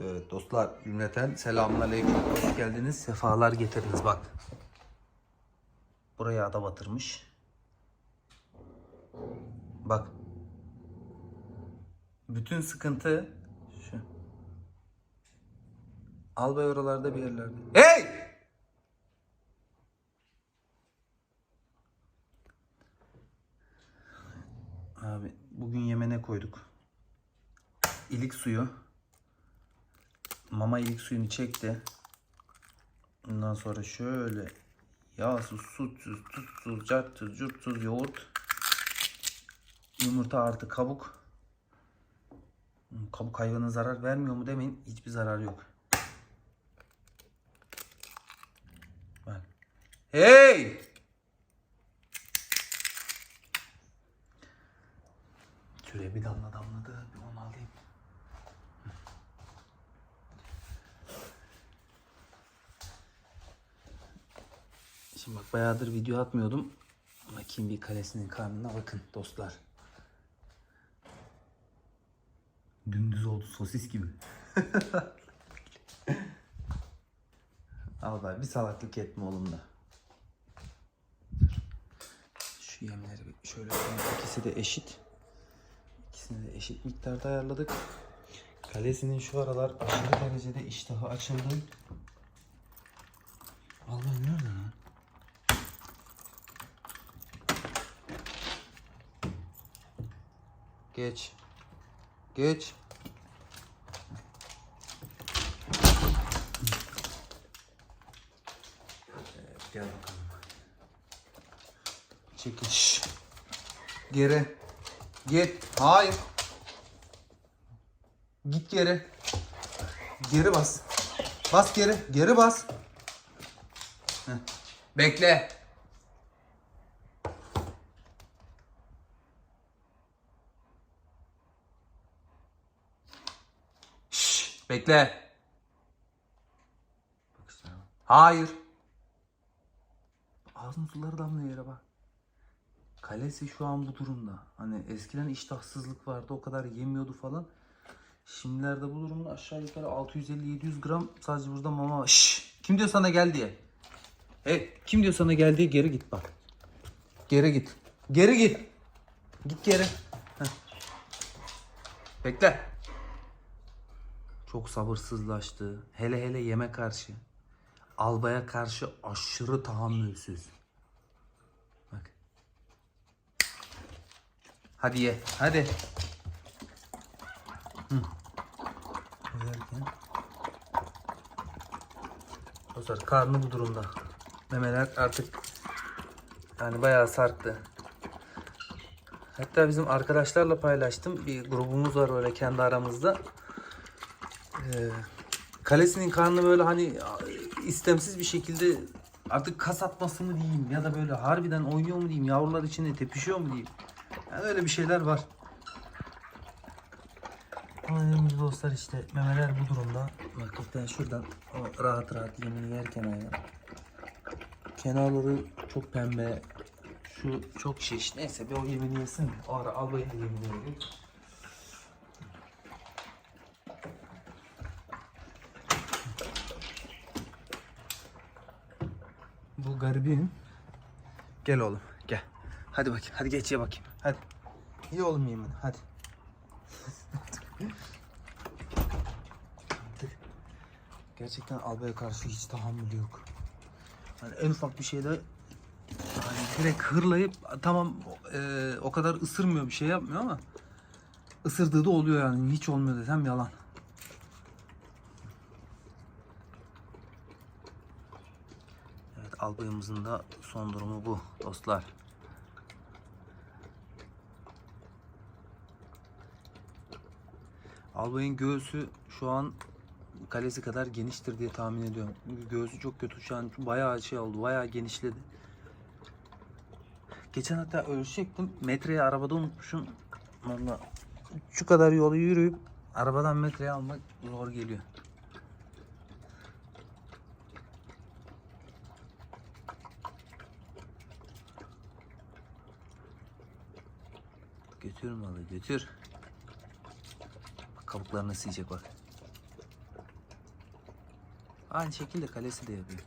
Evet dostlar cümleten selamünaleyküm. Hoş geldiniz. Sefalar getirdiniz bak. Buraya ada batırmış. Bak. Bütün sıkıntı şu. Albay oralarda bir yerlerde. Hey! Abi bugün yemene koyduk. İlik suyu. Mama ilk suyunu çekti. Ondan sonra şöyle yağsız, sutsuz, tuzsuz, cartsız, curtsuz yoğurt. Yumurta artı kabuk. Kabuk hayvana zarar vermiyor mu demeyin. Hiçbir zararı yok. Bak. Hey! Şuraya bir damla damladı. Bir 16 Şimdi bak bayağıdır video atmıyordum. Bakayım bir kalesinin karnına bakın dostlar. Dümdüz oldu sosis gibi. Al bari bir salaklık etme oğlum da. Şu yemleri şöyle. İkisi de eşit. İkisini de eşit miktarda ayarladık. Kalesinin şu aralar aşırı derecede iştahı açıldı. Allah nerede Geç. Geç. Evet, gel bakalım. Çekil. Şşş. Geri. Git. Hayır. Git geri. Geri bas. Bas geri. Geri bas. Heh. Bekle. Şşş, bekle. Hayır. Ağzın suları damlıyor yere bak. Kalesi şu an bu durumda. Hani eskiden iştahsızlık vardı o kadar yemiyordu falan. Şimdilerde bu durumda aşağı yukarı 650-700 gram sadece burada mama var. Şşş! Kim diyor sana gel diye? Hey, kim diyor sana gel diye geri git bak. Geri git. Geri git. Git geri. Heh. Bekle. Çok sabırsızlaştı. Hele hele yeme karşı. Albaya karşı aşırı tahammülsüz. Bak. Hadi ye. Hadi. Hı. Yerken. Dostlar karnı bu durumda. Memeler artık yani bayağı sarktı. Hatta bizim arkadaşlarla paylaştım. Bir grubumuz var öyle kendi aramızda. Ee, kalesinin karnı böyle hani istemsiz bir şekilde artık kas atması mı diyeyim ya da böyle harbiden oynuyor mu diyeyim yavrular içinde tepişiyor mu diyeyim. Yani öyle bir şeyler var. Annemimiz dostlar işte memeler bu durumda. Bak ben şuradan rahat rahat yemini yerken ayağı. Kenarları çok pembe. Şu çok şiş. Neyse bir o yemini yesin. O ara albayın da yemini yedik. Bu garibim. Gel oğlum gel. Hadi bakayım. Hadi geç ye bakayım. Hadi. Ye oğlum yemini. Hadi. Gerçekten albaya karşı hiç tahammülü yok. Hani en ufak bir şeyde hani direkt hırlayıp tamam e, o kadar ısırmıyor bir şey yapmıyor ama ısırdığı da oluyor yani hiç olmuyor desem yalan. Albayımızın da son durumu bu dostlar. Albayın göğsü şu an kalesi kadar geniştir diye tahmin ediyorum. Göğsü çok kötü şu an bayağı şey oldu, bayağı genişledi. Geçen hatta ölçecektim. Metreyi arabada unutmuşum. Valla şu kadar yolu yürüyüp arabadan metreyi almak zor geliyor. Götür malı götür. Bak kabuklarını sıyacak bak. Aynı şekilde kalesi de yapıyor.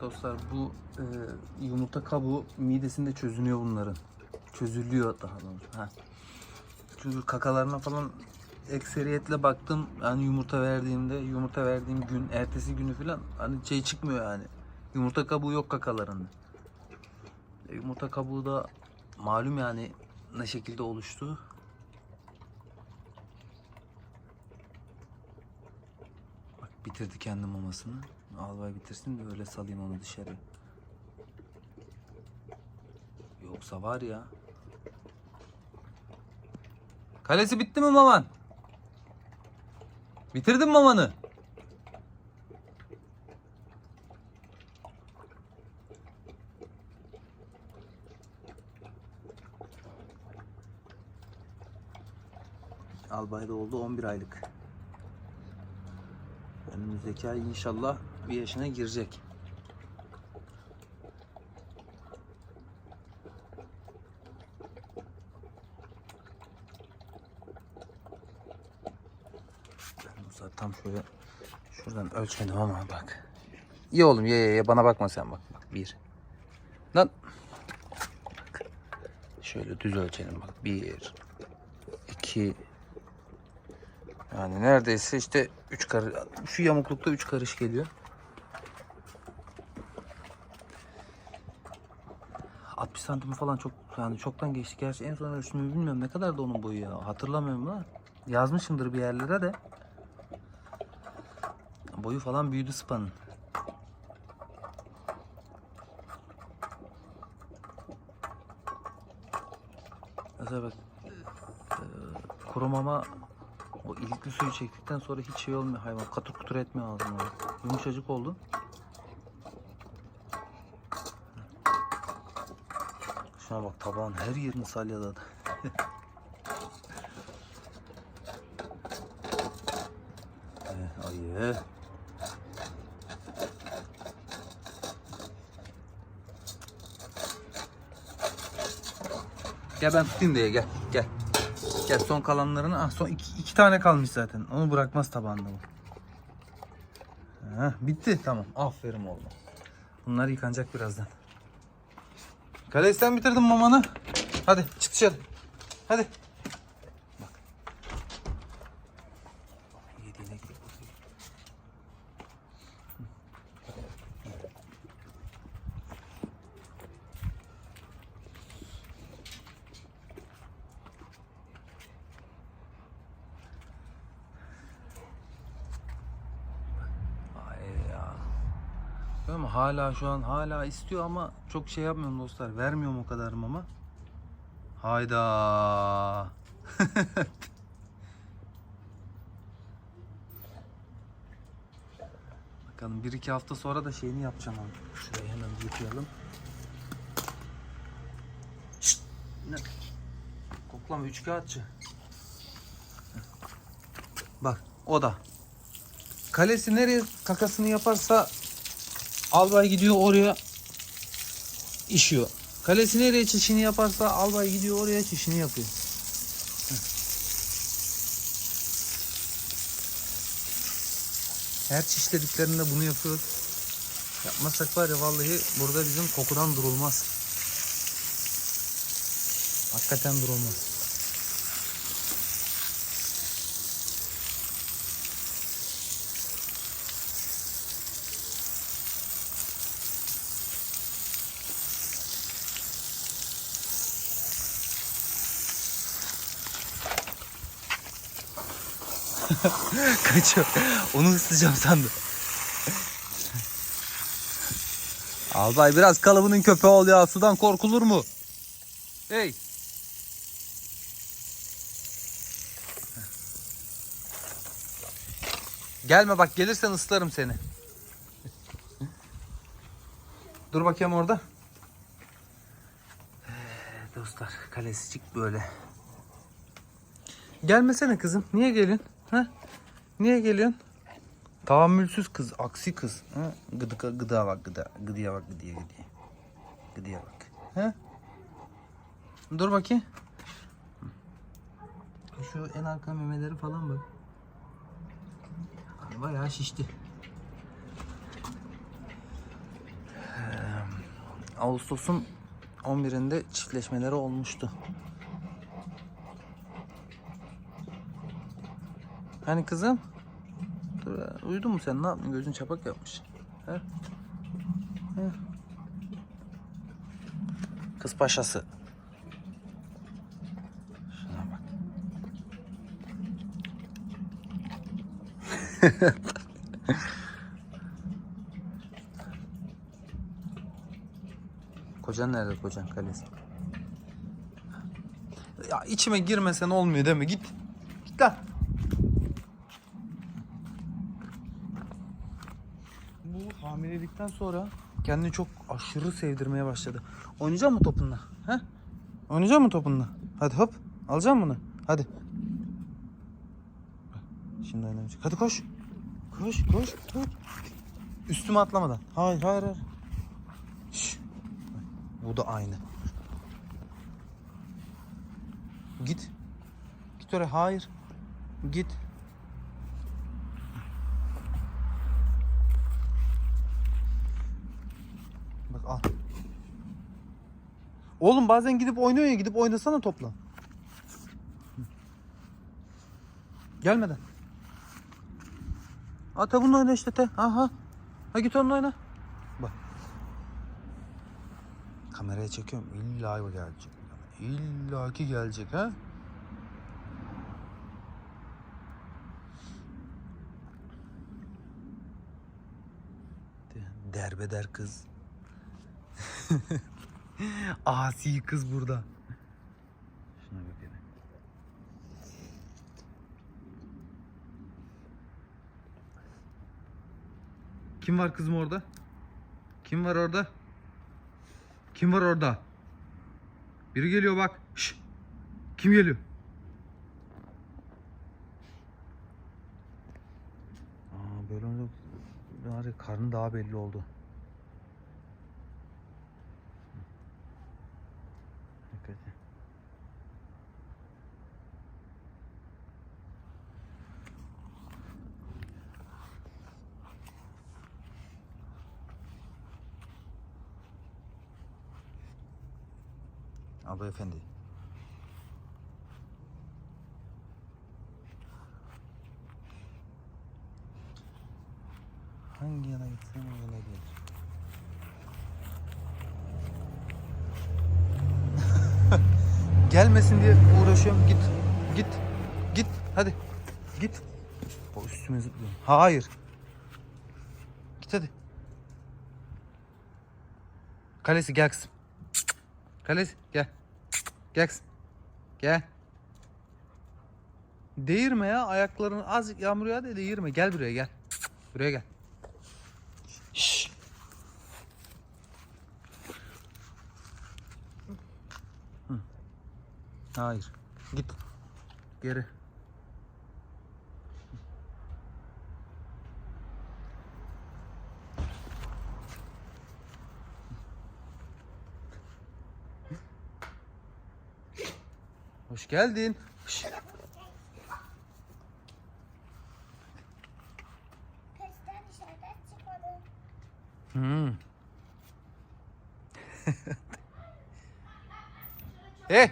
Dostlar bu e, yumurta kabuğu midesinde çözünüyor bunların. Çözülüyor daha doğrusu. Ha. Çünkü kakalarına falan ekseriyetle baktım. Yani yumurta verdiğimde, yumurta verdiğim gün, ertesi günü falan hani şey çıkmıyor yani. Yumurta kabuğu yok kakalarında. E, Yumurta kabuğu da malum yani ne şekilde oluştu. Bak bitirdi kendi mamasını. Albay bitirsin de öyle salayım onu dışarı. Yoksa var ya. Kalesi bitti mi maman? Bitirdin mamanı. Albay da oldu 11 aylık. Önümüzdeki ay inşallah bir yaşına girecek. Musa tam şöyle şuradan ölçmedim ama bak. İyi oğlum ye ye ye bana bakma sen bak. Bak bir. Lan. Şöyle düz ölçelim bak. Bir. iki. Yani neredeyse işte 3 karış şu yamuklukta 3 karış geliyor. 60 santim falan çok yani çoktan geçti. Gerçi en son ölçtüğümü bilmiyorum ne kadar da onun boyu ya. Hatırlamıyorum da. Yazmışımdır bir yerlere de. Boyu falan büyüdü spanın. Mesela bak e, kuru mama o ilikli suyu çektikten sonra hiç şey olmuyor hayvan. Katır kutur etmiyor ağzına. Yumuşacık oldu. Şuna bak tabağın her yerini salyaladı. Eh, ayı. Gel ben tutayım diye gel gel. Gel son kalanlarını ah son iki, iki tane kalmış zaten. Onu bırakmaz tabağında bu. Heh, bitti tamam. Aferin oğlum. Bunlar yıkanacak birazdan. Kale sen bitirdin mamanı. Hadi çık dışarı. Hadi. Bak. Yediğine gidip bakıyor. Ay ya. Değil mi? Hala şu an hala istiyor ama çok şey yapmıyorum dostlar. Vermiyorum o kadar mama. Hayda. Bakalım bir iki hafta sonra da şeyini yapacağım abi. Şurayı hemen yıkayalım. Koklama üç kağıtçı. Bak o da. Kalesi nereye kakasını yaparsa albay gidiyor oraya işiyor. Kalesi nereye çişini yaparsa albay gidiyor oraya çişini yapıyor. Her çişlediklerinde bunu yapıyoruz. Yapmazsak var ya vallahi burada bizim kokudan durulmaz. Hakikaten durulmaz. Kaçıyor. Onu ısıtacağım sandım. Albay biraz kalıbının köpeği ol ya. Sudan korkulur mu? Hey. Gelme bak gelirsen ıslarım seni. Dur bakayım orada. Dostlar kalesicik böyle. Gelmesene kızım. Niye gelin? Ha? Niye geliyorsun? Tahammülsüz kız, aksi kız. Ha? Gıdı, gıdığa bak gıda. Gıdıya bak gıdıya gıdıya. Gıdıya bak. He? Dur bakayım. Şu en arka memeleri falan bak. Bayağı şişti. Ağustos'un 11'inde çiftleşmeleri olmuştu. Hani kızım? Dur, uyudun mu sen? Ne yaptın? Gözün çapak yapmış. He? He. Kız paşası. Şuna bak. kocan nerede kocan kalesi? Ya içime girmesen olmuyor değil mi? Git. Git lan. Bu hamilelikten sonra kendini çok aşırı sevdirmeye başladı. Oynayacak mı topunla? He? Oynayacak mı topunla? Hadi hop. Alacak mısın bunu? Hadi. Şimdi oynamayacak. Hadi koş. Koş koş koş. Üstüme atlamadan. Hayır hayır hayır. Şş. Bu da aynı. Git. Git oraya. Hayır. Git. Al. Oğlum bazen gidip oynuyor ya gidip oynasana topla. Gelmeden. Ata bununla oyna işte te. Aha. Ha git onunla oyna. Bak. Kameraya çekiyorum. İlla o gelecek. İlla ki gelecek ha. De- Derbeder kız. Asi kız burada. Şuna bak hele. Kim var kızım orada? Kim var orada? Kim var orada? Biri geliyor bak. Şş. Kim geliyor? Aa böyle ya karnı daha belli oldu. Abi efendi. Hangi yana gitsen o yana gelir. Gelmesin diye uğraşıyorum. Git. Git. Git. Hadi. Git. O üstüme zıplıyor. Hayır. Git hadi. Kalesi gel kızım. Kalesi gel. Gel. Gel. Değirme ya ayaklarını az yağmur yağdı değirme. Gel buraya gel. Buraya gel. Şşş. Hayır. Git. Geri. Hoş geldin. Çıkmadı. Hmm. Hey!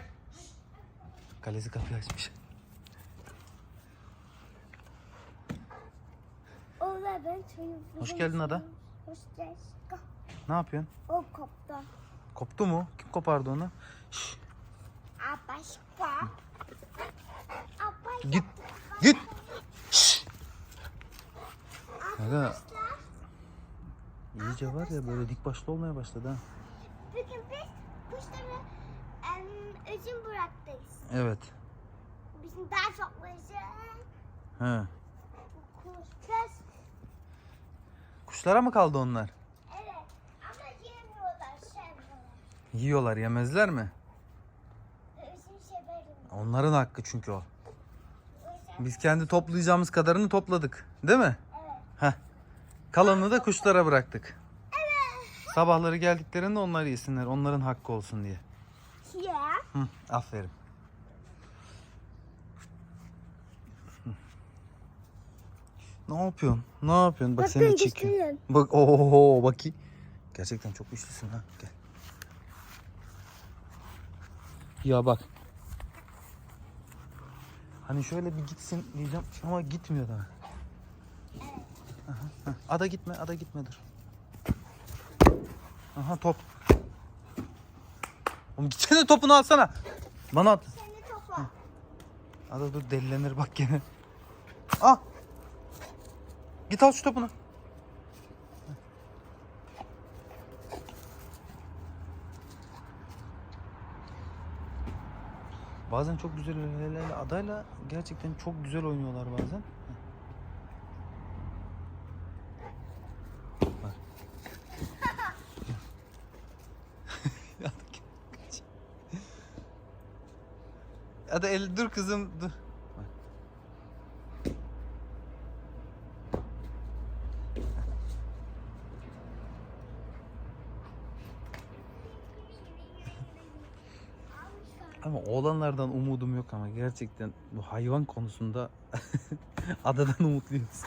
Kalesi kapıyı açmış. Ola ben seni Hoş geldin Ada. Hoş geldin. Ne yapıyorsun? O koptu. Koptu mu? Kim kopardı onu? Şş, Abaşka. git. Git. Aga, iyice var ya böyle dik başlı olmaya başladı ha. Bugün biz kuşları em, üzüm bıraktık. Evet. Bizim daha çok üzüm. He. Kuşlar. Kuşlara mı kaldı onlar? Evet. Ama yemiyorlar. Sevmiyorlar. Yiyorlar yemezler mi? Onların hakkı çünkü o. Biz kendi toplayacağımız kadarını topladık. Değil mi? Evet. Heh. Kalanını da kuşlara bıraktık. Evet. Sabahları geldiklerinde onlar yesinler. Onların hakkı olsun diye. Ya. Hı, aferin. Ne yapıyorsun? Ne yapıyorsun? Bak seni çekiyor. Bak oho bakayım. Gerçekten çok güçlüsün ha. Gel. Ya bak. Hani şöyle bir gitsin diyeceğim ama gitmiyor daha. Aha. Ada gitme, ada gitme dur. Aha top. Oğlum gitsene topunu alsana. Bana at. Seni topa. Ada dur delilenir bak gene. Ah. Git al şu topunu. Bazen çok güzel hele adayla gerçekten çok güzel oynuyorlar bazen. Hadi el dur kızım dur. Oğlanlardan umudum yok ama gerçekten bu hayvan konusunda adadan umutluyuz.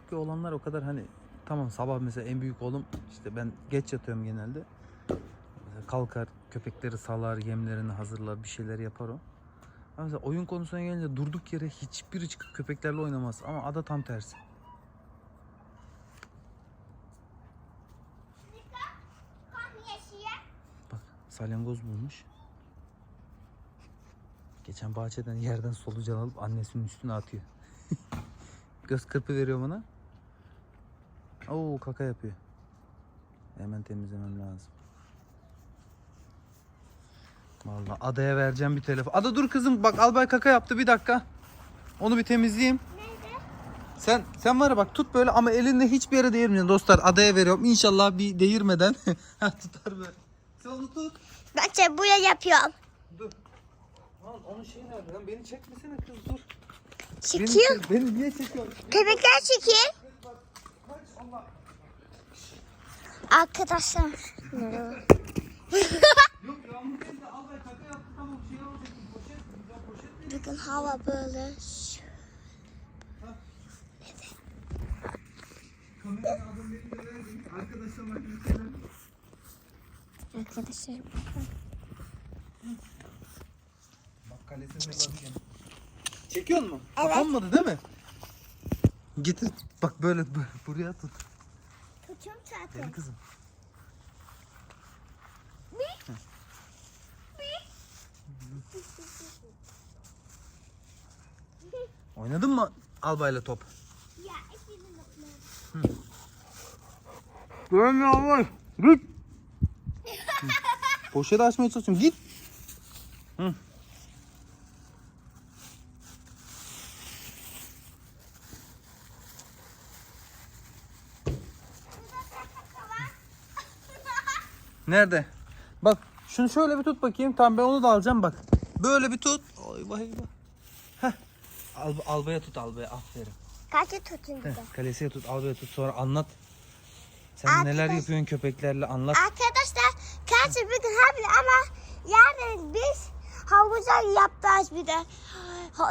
Çünkü oğlanlar o kadar hani tamam sabah mesela en büyük oğlum işte ben geç yatıyorum genelde. Kalkar köpekleri salar yemlerini hazırlar bir şeyler yapar o. Ama mesela oyun konusuna gelince durduk yere hiçbiri çıkıp köpeklerle oynamaz ama ada tam tersi. Salyangoz bulmuş. Geçen bahçeden yerden solucan alıp annesinin üstüne atıyor. Göz kırpı veriyor bana. Oo kaka yapıyor. Hemen temizlemem lazım. Vallahi adaya vereceğim bir telefon. Ada dur kızım bak Albay kaka yaptı bir dakika. Onu bir temizleyeyim. Nerede? Sen sen var ya bak tut böyle ama elinle hiçbir yere değirmiyorsun dostlar. Adaya veriyorum. İnşallah bir değirmeden tutar böyle. Tut. Ben buraya yapıyorum. Dur. Lan onun şeyi nerede lan? Beni çekmesene kız dur. Çekiyor. Beni, beni niye çekiyorsun? Köpekler çekiyor. Arkadaşlar. De şey. Bakın hava böyle. Kameranın adını elinde verdim. Arkadaşlar bak Arkadaşlar. Bak. Çekiyor mu? Evet. Kapanmadı değil mi? Getir. Bak böyle, böyle buraya tut. Tutuyorum Gel zaten. kızım. Oynadın mı albayla top? Ya de Görmüyor albay. Git. Hı. Poşeti açmaya çalışıyorum. Git. Hı. Nerede? Bak şunu şöyle bir tut bakayım. Tamam ben onu da alacağım bak. Böyle bir tut. Oy vay vay. Heh. Al, albaya tut albaya aferin. Kaçı tutayım bir de. Kalesiye tut albaya tut sonra anlat. Sen Arkadaş- neler yapıyorsun köpeklerle anlat. Arkadaşlar kaçı bir gün ama yani biz havuza yaptık bir de.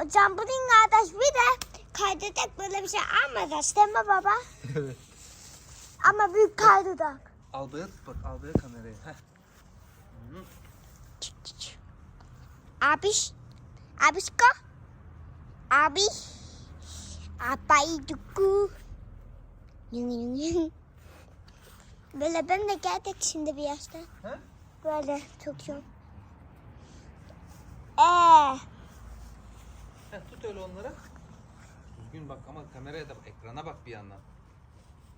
Camburin kardeş bir de kaydedecek böyle bir şey almadık değil mi baba? evet. Ama büyük kaydedik. Albaya tut bak albaya kamerayı. Heh. Abiş. Abişko. Abi. Apai duku. Yung yung yung. Böyle ben de geldik şimdi bir yaşta. He? Böyle tutuyorum. Eee. Heh, tut öyle onlara. Düzgün bak ama kameraya da bak, ekrana bak bir yandan.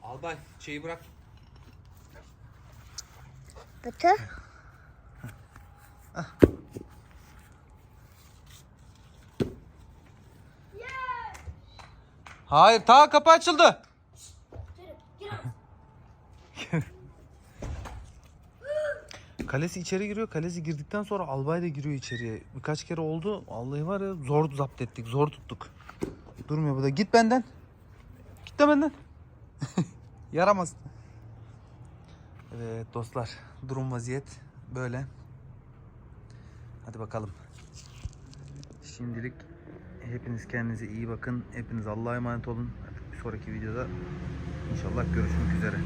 Albay şeyi bırak. Butu. Hayır ta kapı açıldı. Kalesi içeri giriyor. Kalesi girdikten sonra Albay da giriyor içeriye. Birkaç kere oldu. Vallahi var ya zor zapt ettik. Zor tuttuk. Durmuyor bu da. Git benden. Git de benden. Yaramaz. Evet dostlar. Durum vaziyet böyle. Hadi bakalım. Şimdilik hepiniz kendinize iyi bakın. Hepiniz Allah'a emanet olun. Bir sonraki videoda inşallah görüşmek üzere.